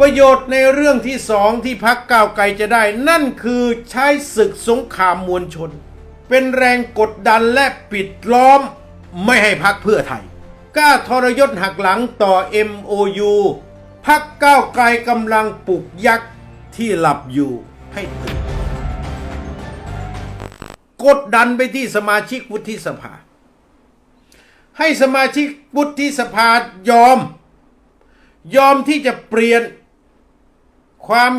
ประโยชน์ในเรื่องที่สองที่พักก้าวไกลจะได้ นั่นคือใช้ศึกสงครามมวลชน เป็นแรงกดดันและปิดล้อม ไม่ให้พักเพื่อไทยกล้าทรยศหักหลังต่อ MOU พักก้าวไกลกำลังปลุกยักษ์ที่หลับอยู่ให้ตื่นกดดันไปที่สมาชิกวุฒิสภา ให้สมาชิกวุฒิสภายอม ยอมที่จะเปลี่ยน ความ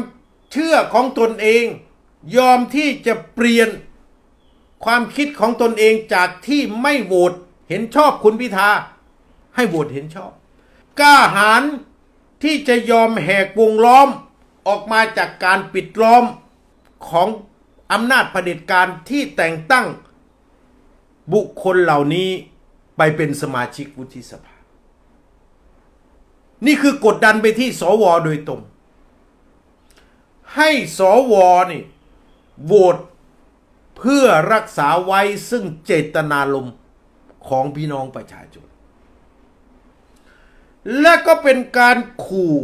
เชื่อของตนเอง ยอมที่จะเปลี่ยนความคิดของตนเองจากที่ไม่โหวตเห็นชอบคุณพิธา ให้โหวตเห็นชอบ กล้าหาญที่จะยอมแหกวงล้อมออกมาจากการปิดล้อมของอำนาจเผด็จการที่แต่งตั้ง บุคคลเหล่านี้ไปเป็นสมาชิกวุฒิสภา นี่คือกดดันไปที่สวโดยตรง ให้สวนี่โหวตเพื่อรักษาไว้ซึ่งเจตนารมณ์ของพี่น้องประชาชน และก็เป็นการขู่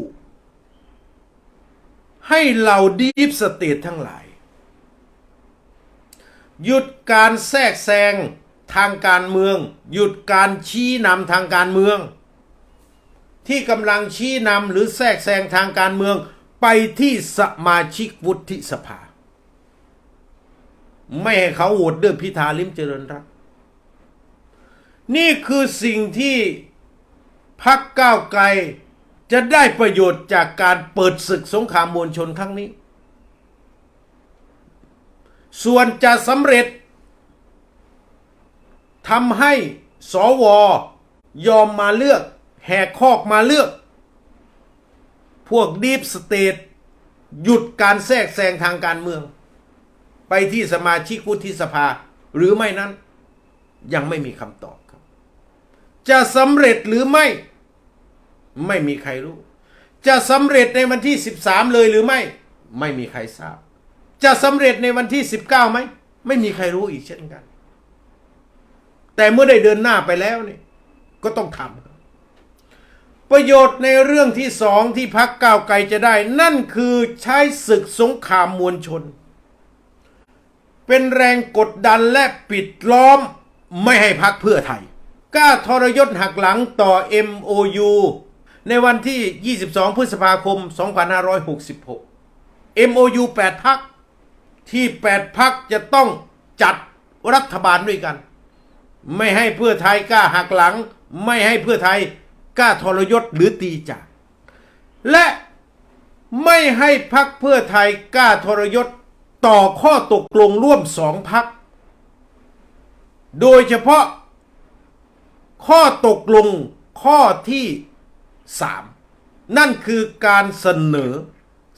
ให้เหล่าดีฟสเตททั้งหลาย หยุดการแทรกแซงทางการเมือง หยุดการชี้นำทางการเมือง ที่กำลังชี้นำหรือแทรกแซงทางการเมือง ไปที่สมาชิกวุฒิสภา ไม่ให้เขาโหวตเลือกพิธาลิมเจริญรัตน์นี่คือสิ่งที่พักก้าวไกลจะได้ประโยชน์จากการเปิดศึกสงครามมวลชนครั้งนี้ ส่วนจะสำเร็จทำให้สว ยอมมาเลือก แหกคอกมาเลือก พวกดีฟสเตทหยุดการแทรกแซงทางการเมือง ไปที่สมาชิกวุฒิสภา หรือไม่นั้นยังไม่มีคำตอบครับ จะสำเร็จหรือไม่ ไม่มีใครรู้ จะสำเร็จในวันที่ 13 เลยหรือไม่ ไม่มีใครทราบ จะสำเร็จในวันที่ 19ไหมไม่มีใครรู้อีกเช่นกัน แต่เมื่อได้เดินหน้าไปแล้วนี่ก็ต้องทำ ประโยชน์ในเรื่องที่สองที่พักก้าวไกลจะได้ นั่นคือใช้ศึกสงครามมวลชน เป็นแรงกดดันและปิดล้อมไม่ให้พักเพื่อไทย กล้าทรยศหักหลังต่อ MOU ในวันที่ 22 พฤษภาคม 2566 MOU 8 พัก ที่ 8 พักจะต้องจัดรัฐบาลด้วยกัน ไม่ให้เพื่อไทยกล้าหักหลัง ไม่ให้เพื่อไทย กล้าทรยศหรือตีจาก และไม่ให้พักเพื่อไทยกล้าทรยศต่อข้อตกลงร่วมสองพัก โดยเฉพาะ ข้อตกลงข้อที่สามนั่นคือการเสนอ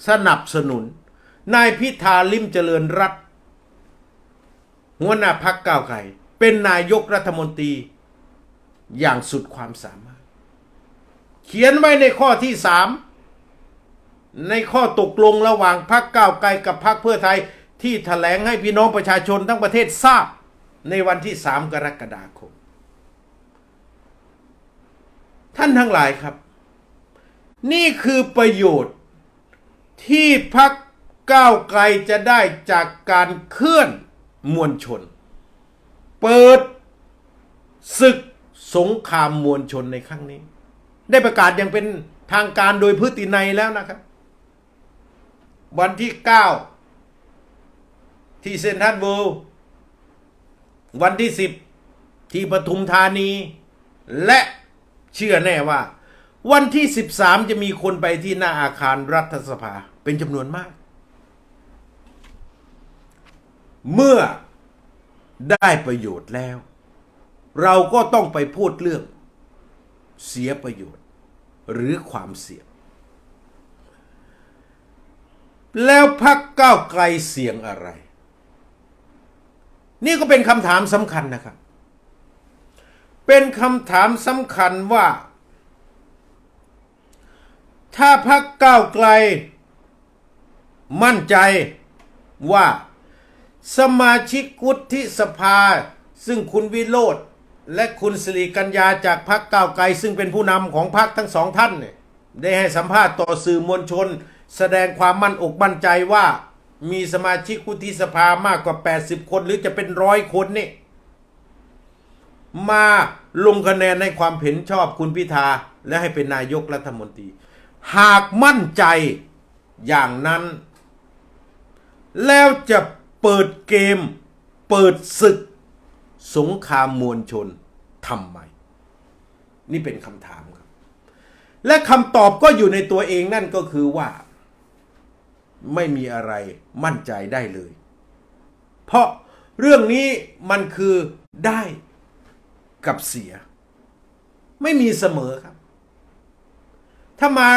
สนับสนุน นายพิธาลิมเจริญรัตน์หัวหน้าพักก้าวไกลเป็นนายกรัฐมนตรีอย่างสุดความสามารถ เขียนไว้ในข้อที่สามในข้อตกลงระหว่างพักก้าวไกลกับพักเพื่อไทยที่แถลงให้พี่น้องประชาชนทั้งประเทศทราบในวันที่สามกรกฎาคม ท่านทั้งหลายครับ นี่คือประโยชน์ที่พักก้าวไกลจะได้จากการเคลื่อนมวลชน เปิดศึกสงครามมวลชนในครั้งนี้ ได้ประกาศอย่างเป็นทางการโดยพฤตินัยแล้วนะครับ วันที่ 9 ที่เซนทรัลเวิลด์วันที่ 10 ที่ปทุมธานี และเชื่อแน่ว่า วันที่ 13 จะมีคนไปที่หน้าอาคารรัฐสภาเป็นจำนวนมาก เมื่อได้ประโยชน์แล้ว เราก็ต้องไปพูดเรื่องเสียประโยชน์ หรือความเสี่ยง แล้วพักก้าวไกลเสี่ยงอะไร นี่ก็เป็นคำถามสำคัญนะครับ เป็นคำถามสำคัญว่า ถ้าพักก้าวไกล มั่นใจว่าสมาชิกวุฒิสภา ซึ่งคุณวิโรธ และคุณสิริกัญญาจากพักก้าวไกล ซึ่งเป็นผู้นำของพักทั้งสองท่านเนี่ยได้ให้สัมภาษณ์ต่อสื่อมวลชน แสดงความมั่นอกมั่นใจว่ามีสมาชิกวุฒิสภามากกว่า 80 คนหรือจะเป็นร้อยคนนี่มาลงคะแนนในความเห็นชอบคุณพิธาและให้เป็นนายกรัฐมนตรี หากมั่นใจอย่างนั้น แล้วจะเปิดเกม เปิดศึก สงครามมวลชนทำไม นี่เป็นคำถามครับ และคำตอบก็อยู่ในตัวเองนั่นก็คือว่า ไม่มีอะไรมั่นใจได้เลย เพราะเรื่องนี้มันคือได้กับเสีย ไม่มีเสมอครับ ถ้ามา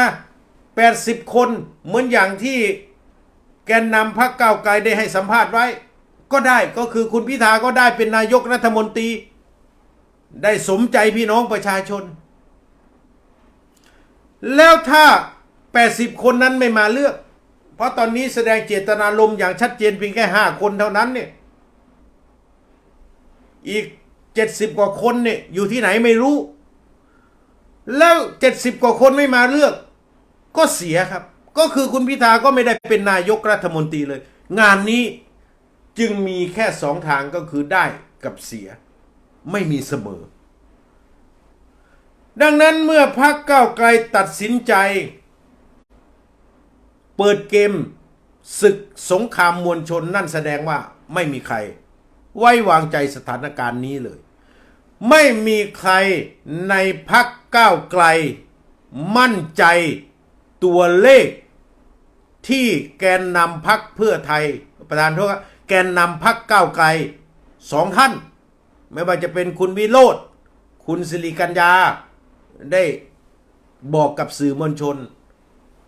80 คนเหมือนอย่างที่แกนนำพรรคก้าวไกลได้ให้สัมภาษณ์ไว้ ก็ได้ก็คือคุณพิธาก็ได้เป็นนายกรัฐมนตรี ได้สมใจพี่น้องประชาชน แล้วถ้า 80 คนนั้นไม่มาเลือก เพราะตอนนี้แสดงเจตนารมณ์อย่างชัดเจนเพียงแค่ 5 คนเท่านั้นเนี่ยอีก 70 กว่าคนเนี่ยอยู่ที่ไหนไม่รู้ แล้ว 70 กว่าคนไม่มาเลือก ก็เสียครับ ก็คือคุณพิธาก็ไม่ได้เป็นนายกรัฐมนตรีเลย งานนี้ จึงมีแค่สองทางก็คือได้กับเสีย ไม่มีเสมอ ดังนั้นเมื่อพรรคก้าวไกลตัดสินใจ เปิดเกมศึกสงครามมวลชนนั่นแสดงว่าไม่มีใคร ไว้วางใจสถานการณ์นี้เลย ไม่มีใครในพักก้าวไกล มั่นใจตัวเลขที่แกนนำพักเพื่อไทยประธานโทษครับ แกนนำพักก้าวไกลสองท่าน ไม่ว่าจะเป็นคุณวิโรธคุณสิริกัญญา ได้บอกกับสื่อมวลชน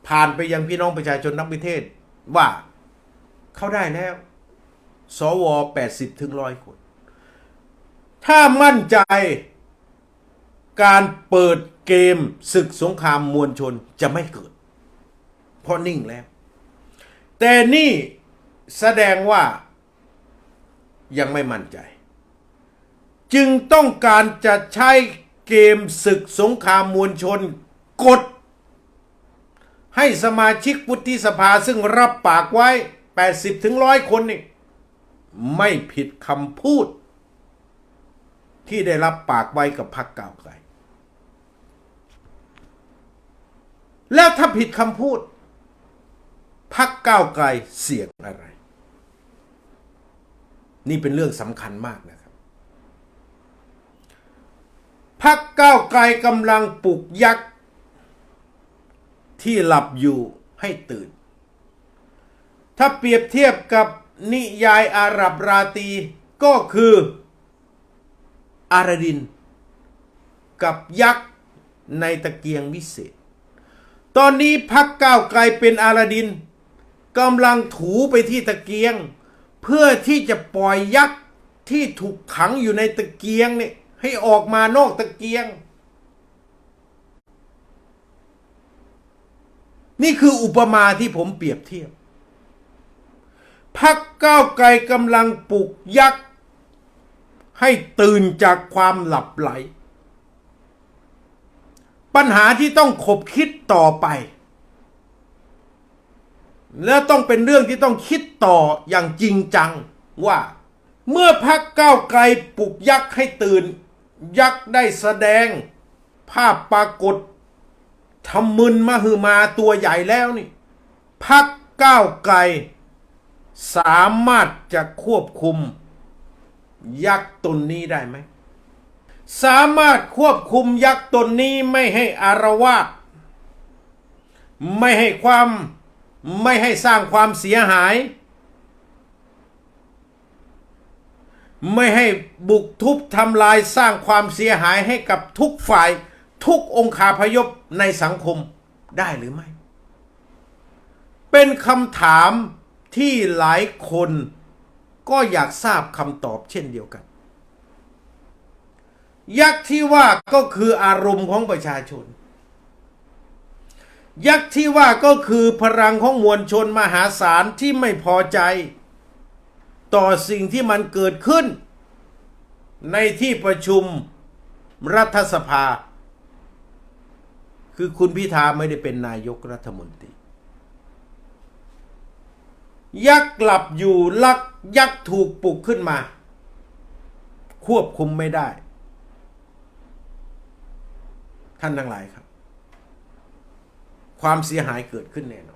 ผ่านไปยังพี่น้องประชาชนทั้งประเทศ ว่าเข้าได้แล้ว สว 80 ถึงร้อยคน ถ้ามั่นใจการเปิดเกมศึกสงครามมวลชนจะไม่เกิด เพราะนิ่งแล้ว แต่นี่แสดงว่า ยังไม่มั่นใจ จึงต้องการจะใช้เกมศึกสงครามมวลชนกด ให้สมาชิกวุฒิสภาซึ่งรับปากไว้ 80ถึงร้อยคนนี่ไม่ผิดคำพูด ที่ได้รับปากไว้กับพรรคก้าวไกลแล้วถ้าผิดคำพูดพรรคก้าวไกลเสี่ยงอะไร นี่เป็นเรื่องสำคัญมากนะครับพรรคก้าวไกลกำลังปลุกยักษ์ ที่หลับอยู่ให้ตื่น ถ้าเปรียบเทียบกับนิยายอาหรับราตี ก็คืออารดิน กับยักษ์ในตะเกียงวิเศษ ตอนนี้พักก้าวไกลเป็นอารดินกำลังถูไปที่ตะเกียง เพื่อที่จะปล่อยยักษ์ที่ถูกขังอยู่ในตะเกียงเนี่ยให้ออกมานอกตะเกียง นี่คืออุปมาที่ผมเปรียบเทียบพักก้าวไกลกำลังปลุกยักษ์ให้ตื่นจากความหลับไหล ปัญหาที่ต้องขบคิดต่อไป และต้องเป็นเรื่องที่ต้องคิดต่ออย่างจริงจังว่า เมื่อพักก้าวไกลปลุกยักษ์ให้ตื่น ยักษ์ได้แสดง ภาพปรากฏทำมึนมาฮือมาตัวใหญ่แล้วนี่พักก้าวไกล สามารถจะควบคุม ยักษ์ตนนี้ได้ไหม สามารถควบคุมยักษ์ตนนี้ไม่ให้อารวาสไม่ให้ความ ไม่ให้สร้างความเสียหาย ไม่ให้บุกทุบทำลายสร้างความเสียหายให้กับทุกฝ่ายทุกองคาพยพในสังคมได้หรือไม่ เป็นคำถามที่หลายคนก็อยากทราบคำตอบเช่นเดียวกัน ยักษ์ที่ว่าก็คืออารมณ์ของประชาชน ยักษ์ที่ว่าก็คือพลังของมวลชนมหาศาลที่ไม่พอใจ ต่อสิ่งที่มันเกิดขึ้น ในที่ประชุมรัฐสภา คือคุณพิธาไม่ได้เป็นนายกรัฐมนตรี ยักษ์หลับอยู่ลักยักษ์ถูกปลุกขึ้นมา ควบคุมไม่ได้ ท่านทั้งหลายครับ ความเสียหายเกิดขึ้นแน่นอน